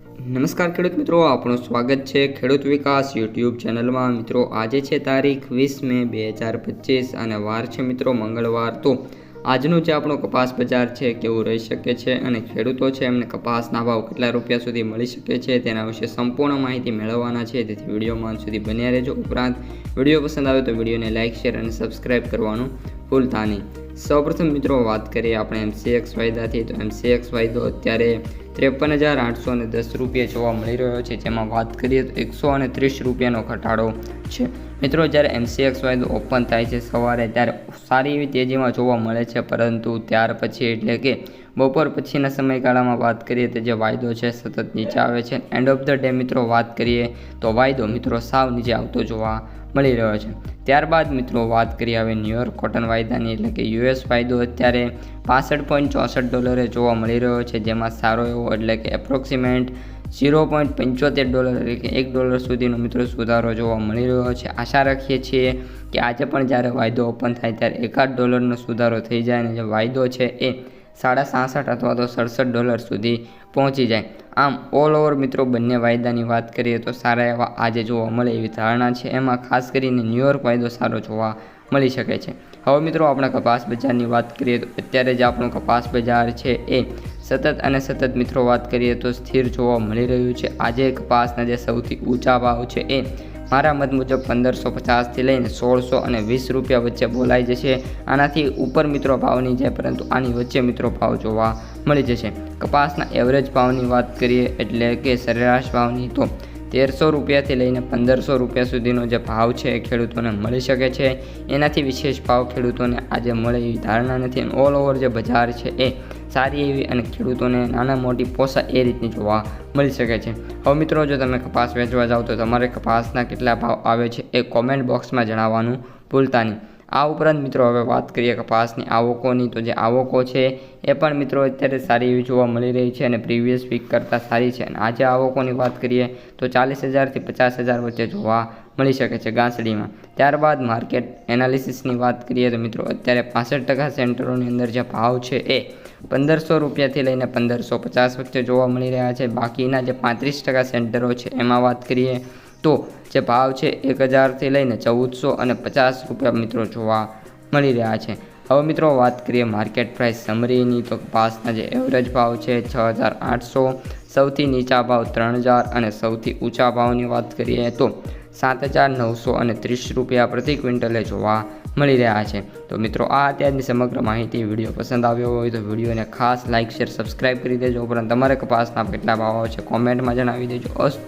નમસ્કાર ખેડૂત મિત્રો આપણું સ્વાગત છે ખેડૂત વિકાસ યુટ્યુબ ચેનલમાં. મિત્રો, આજે છે તારીખ વીસ મે બે હજાર પચીસ અને વાર છે મિત્રો મંગળવાર. તો આજનું જે આપણો કપાસ બજાર છે કેવું રહી શકે છે અને ખેડૂતો છે એમને કપાસના ભાવ કેટલા રૂપિયા સુધી મળી શકે છે તેના વિશે સંપૂર્ણ માહિતી મેળવવાના છે. તેથી વિડીયોમાં સુધી બન્યા રહેજો. ઉપરાંત વીડિયો પસંદ આવે તો વિડીયોને લાઇક શેર અને સબસ્ક્રાઇબ કરવાનું ભૂલતા નહીં. સૌપ્રથમ મિત્રો વાત કરીએ આપણે એમસીએક્સ વાયદાથી. તો એમસીએક્સ વાયદો અત્યારે ત્રેપન હજાર આઠસો અને દસ રૂપિયા જોવા મળી રહ્યો છે. જેમાં વાત કરીએ તો એકસો અને ત્રીસ રૂપિયાનો ઘટાડો છે. મિત્રો, જ્યારે એમસીએક્સ વાયદો ઓપન થાય છે સવારે, ત્યારે સારી એવી તેજીમાં જોવા મળે છે. પરંતુ ત્યાર પછી એટલે કે બપોર પછીના સમયગાળામાં વાત કરીએ તો જે વાયદો છે સતત નીચે આવે છે. એન્ડ ઓફ ધ ડે મિત્રો, વાત કરીએ તો વાયદો, મિત્રો, સાવ નીચે આવતો જોવા મળી રહ્યો છે. ત્યારબાદ, મિત્રો, વાત કરીએ હવે ન્યુયોર્ક કોટન વાયદાની. એટલે કે યુએસ વાયદો અત્યારે પાસઠ પોઈન્ટ ચોસઠ ડોલરે જોવા મળી રહ્યો છે, જેમાં સારો એવો એટલે કે એપ્રોક્સિમેન્ટ ઝીરો પોઈન્ટ પંચોતેર ડોલર એટલે કે એક ડોલર સુધીનો મિત્રો સુધારો જોવા મળી રહ્યો છે. આશા રાખીએ છીએ કે આજે પણ જ્યારે વાયદો ઓપન થાય ત્યારે એકાદ ડોલરનો સુધારો થઈ જાય અને જે વાયદો છે એ સાડા સાસઠ અથવા તો સડસઠ ડોલર સુધી પહોંચી જાય. આમ ઓલ ઓવર મિત્રો, બંને વાયદાની વાત કરીએ તો સારા એવા આજે જોવા મળે એવી ધારણા છે. એમાં ખાસ કરીને ન્યુયોર્ક વાયદો સારો જોવા મળી શકે છે. હવે મિત્રો આપણે કપાસ બજારની વાત કરીએ તો અત્યારે જે આપણો કપાસ બજાર છે એ સતત અને સતત મિત્રો વાત કરીએ તો સ્થિર જોવા મળી રહ્યું છે. આજે કપાસના જે સૌથી ઊંચા ભાવ છે એ મારા મત મુજબ પંદરસો પચાસથી લઈને સોળસો અને વીસ રૂપિયા વચ્ચે બોલાઈ જશે. આનાથી ઉપર મિત્રો ભાવ નહીં જાય પરંતુ આની વચ્ચે મિત્રો ભાવ જોવા મળી જશે. કપાસના એવરેજ ભાવની વાત કરીએ એટલે કે સરેરાશ ભાવની તો તેરસો રૂપિયાથી લઈને પંદરસો રૂપિયા સુધીનો જે ભાવ છે એ ખેડૂતોને મળી શકે છે. એનાથી વિશેષ ભાવ ખેડૂતોને આજે મળે એવી ધારણા નથી અને ઓલ ઓવર જે બજાર છે એ સારી એવી અને ખેડૂતોને નાના મોટી પોસા એ રીતની જોવા મળી શકે છે. હવે મિત્રો, જો તમે કપાસ વેચવા જાઓ તો તમારે કપાસના કેટલા ભાવ આવે છે એ કોમેન્ટ બોક્સમાં જણાવવાનું ભૂલતા નહીં. આ ઉપરાંત મિત્રો હવે વાત કરીએ કપાસની આવકોની, તો જે આવકો છે એ પણ મિત્રો અત્યારે સારી એવી જોવા મળી રહી છે અને પ્રીવિયસ વીક કરતાં સારી છે. અને આજે આવકોની વાત કરીએ તો ચાલીસ હજારથી પચાસ હજાર વચ્ચે જોવા મળી શકે છે ગાંસડીમાં. ત્યારબાદ માર્કેટ એનાલિસિસની વાત કરીએ તો મિત્રો અત્યારે પાસઠ ટકા સેન્ટરોની અંદર જે ભાવ છે એ પંદરસો રૂપિયાથી લઈને પંદરસો પચાસ વચ્ચે જોવા મળી રહ્યા છે. બાકીના જે પાંત્રીસ ટકા સેન્ટરો છે, એમાં વાત કરીએ તો જે ભાવ છે એક હજારથી લઈને ચૌદસો અને પચાસ રૂપિયા મિત્રો જોવા મળી રહ્યા છે. હવે મિત્રો વાત કરીએ માર્કેટ પ્રાઇસ સમરીની તો કપાસના જે એવરેજ ભાવ છે છ હજાર આઠસો, સૌથી નીચા ભાવ ત્રણ હજાર અને સૌથી ઊંચા ભાવની વાત કરીએ તો સાત હજાર નવસો અને ત્રીસ રૂપિયા પ્રતિ ક્વિન્ટલે જોવા મળી રહ્યા છે. તો મિત્રો આ અત્યારની સમગ્ર માહિતી વીડિયો પસંદ આવ્યો હોય તો વિડીયોને ખાસ લાઇક શેર સબસ્ક્રાઇબ કરી દેજો. ઉપરાંત તમારે કપાસના કેટલા ભાવ છે કોમેન્ટમાં જણાવી દેજો. અસ્તુ